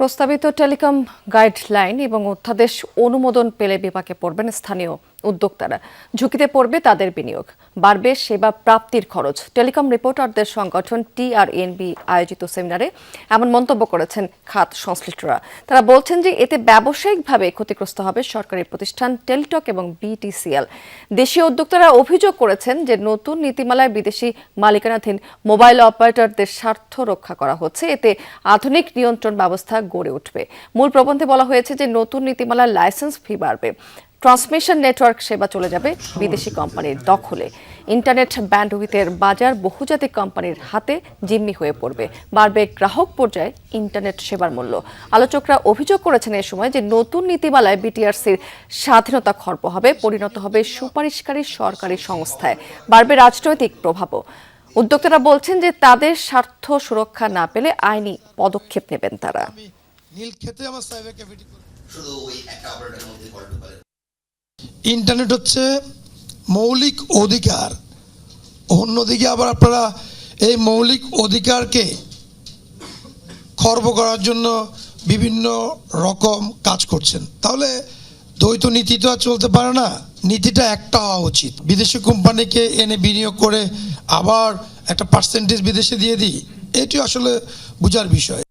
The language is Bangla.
প্রস্তাবিত টেলিকম গাইডলাইন এবং অধ্যাদেশ অনুমোদন পেলে বিপাকে পড়বেন স্থানীয় উদ্যোক্তারা। ঝুঁকিতে পড়বে তাদের বিনিয়োগ। বাড়বে সেবা প্রাপ্তির খরচ। টেলিকম রিপোর্টারদের সংগঠন টিআরএনবি আয়োজিত সেমিনারে এমন মন্তব্য করেছেন খাত সংশ্লিষ্টরা। তারা বলছেন যে এতে ব্যবসায়িকভাবে ক্ষতিগ্রস্ত হবে সরকারি প্রতিষ্ঠান টেলিটক এবং বিটিসিএল। দেশীয় উদ্যোক্তারা অভিযোগ করেছেন যে নতুন নীতিমালায় বিদেশি মালিকানাধীন মোবাইল অপারেটরদের স্বার্থ রক্ষা করা হচ্ছে। এতে আধুনিক নিয়ন্ত্রণ ব্যবস্থা গড়ে উঠবে। মূল প্রবন্ধে বলা হয়েছে যে নতুন নীতিমালার লাইসেন্স ফি বাড়বে। ট্রান্সমিশন নেটওয়ার্ক সেবা চলে যাবে বিদেশি কোম্পানির দখলে। ইন্টারনেট ব্যান্ডউইথের বাজার বহুজাতিক কোম্পানির হাতে জিম্মি হয়ে পড়বে। বাড়বে গ্রাহক পর্যায়ে ইন্টারনেট সেবার মূল্য। আলোচকরা অভিযোগ করেছেন এ সময় যে নতুন নীতিমালায় বিটিআরসির স্বাধীনতা খর্ব হবে পরিণত হবে সুপারিশকারী সরকারি সংস্থায়। বাড়বে রাজনৈতিক প্রভাবও। উদ্যোক্তারা বলছেন যে তাদের স্বার্থ সুরক্ষা না পেলে আইনি পদক্ষেপ নেবেন তারা। নীল খেতে আমার সাইবার ক্যাফেটি শুধু ওই একটা অপারেটরের মধ্যে ইন্টারনেট হচ্ছে মৌলিক অধিকার। অন্যদিকে আবার আপনারা এই মৌলিক অধিকারকে খর্ব করার জন্য বিভিন্ন রকম কাজ করছেন। তাহলে দ্বৈত নীতি তো আর চলতে পারে না। নীতিটা একটা হওয়া উচিত। বিদেশি কোম্পানিকে এনে বিনিয়োগ করে আবার একটা পার্সেন্টেজ বিদেশে দিয়ে দিই, এটি আসলে বোঝার বিষয়।